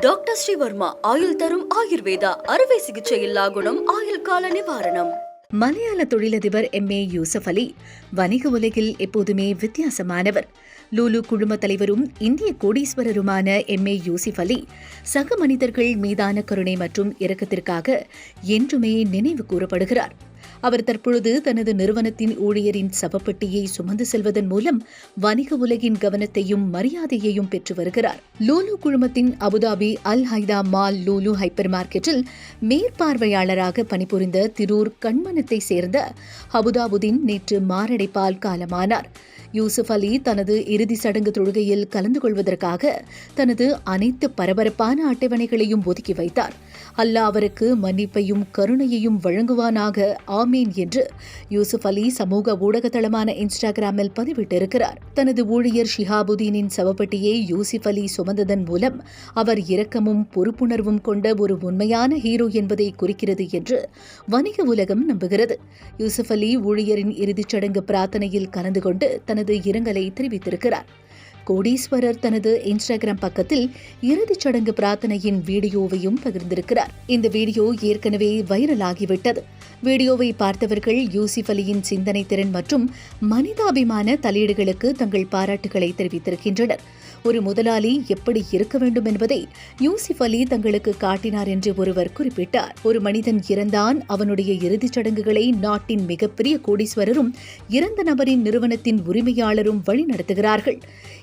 Doctor Sreevarma ஆயுள் தரும் ஆயுர்வேதா அறுவை சிகிச்சையில்லா குணம் ஆயுள் கால நிவாரணம். மலையாள தொழிலதிபர் எம். ஏ. யூசப் அலி வணிக உலகில் எப்போதுமே வித்தியாசமானவர். லூலு குழும தலைவரும் இந்திய கோடீஸ்வரருமான எம். ஏ. யூசிப் அலி சக மனிதர்கள் மீதான கருணை மற்றும் இரக்கத்திற்காக என்றுமே நினைவு கூறப்படுகிறார். அவர் தற்பொழுது தனது நிறுவனத்தின் ஊழியரின் சவப்பெட்டியை சுமந்து செல்வதன் மூலம் வணிக உலகின் கவனத்தையும் மரியாதையையும் பெற்று வருகிறார். லூலு குழுமத்தின் அபுதாபி அல் ஹைதா மால் லூலு ஹைப்பர் மார்க்கெட்டில் மேற்பார்வையாளராக பணிபுரிந்த திரூர் கண்மனத்தை சேர்ந்த அபுதாபுதீன் நேற்று மாரடைப்பால் காலமானார். யூசுப் அலி தனது இறுதி சடங்கு தொழுகையில் கலந்து கொள்வதற்காக தனது அனைத்து பரபரப்பான அட்டவணைகளையும் ஒதுக்கி வைத்தார். அல்லாஹ் அவருக்கு மன்னிப்பையும் கருணையையும் வழங்குவானாக. ஆம் ஆமீன் என்று யூசுப் அலி சமூக ஊடகத்தளமான இன்ஸ்டாகிராமில் பதிவிட்டிருக்கிறார். தனது ஊழியர் ஷிஹாபுதீனின் சவப்பட்டியை யூசுப் அலி சுமந்ததன் மூலம் அவர் இரக்கமும் பொறுப்புணர்வும் கொண்ட ஒரு உண்மையான ஹீரோ என்பதை குறிக்கிறது என்று வணிக உலகம் நம்புகிறது. யூசுப் அலி ஊழியரின் இறுதிச் சடங்கு பிரார்த்தனையில் கலந்து கொண்டு தனது இரங்கலை தெரிவித்திருக்கிறார். கோடீஸ்வரர் தனது இன்ஸ்டாகிராம் பக்கத்தில் இறுதிச் சடங்கு பிரார்த்தனையின் வீடியோவையும் பகிர்ந்திருக்கிறார். இந்த வீடியோ ஏற்கனவே வைரலாகிவிட்டது. வீடியோவை பார்த்தவர்கள் யூசிப் அலியின் சிந்தனை திறன் மற்றும் மனிதாபிமான தலையீடுகளுக்கு தங்கள் பாராட்டுகளை தெரிவித்திருக்கின்றனர். ஒரு முதலாளி எப்படி இருக்க வேண்டும் என்பதை யூசிப் அலி தங்களுக்கு காட்டினார் என்று ஒருவர் குறிப்பிட்டார். ஒரு மனிதன் இறந்தான் அவனுடைய இறுதிச் சடங்குகளை நாட்டின் மிகப்பெரிய கோடீஸ்வரரும் இறந்த நபரின் நிறுவனத்தின் உரிமையாளரும் வழிநடத்துகிறார்கள்.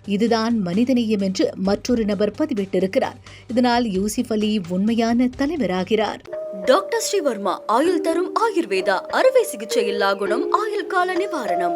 இதுதான் மனிதநேயம் என்று மற்றொரு நபர் பதிவிட்டிருக்கிறார். இதனால் யூசிப் அலி உண்மையான தலைவராகிறார். டாக்டர் ஸ்ரீவர்மா ஆயுள் தரும் ஆயுர்வேதா அறுவை சிகிச்சையில்லா குணம் ஆயுள் கால நிவாரணம்.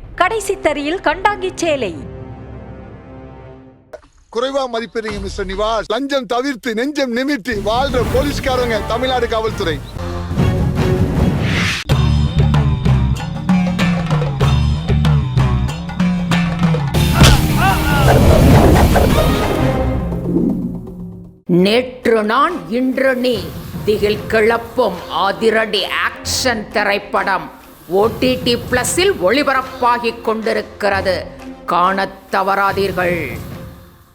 கடைசி தரியில் கண்டாங்கி சேலை. குறைவா மதிப்பிடுறீங்க மிஸ்டர் நிவாஸ். லஞ்சம் தவிர்த்து நெஞ்சம் நிமித்தி வாழ்ற போலீஸ்காரங்க தமிழ்நாடு காவல்துறை. நேற்று நான் இன்று நீ. திகில் கிளப்பும் அதிரடி ஆக்ஷன் திரைப்படம். ஓடிடி பிளஸில் ஒளிபரப்பாகிக் கொண்டிருக்கிறது. காணத் தவறாதீர்கள்.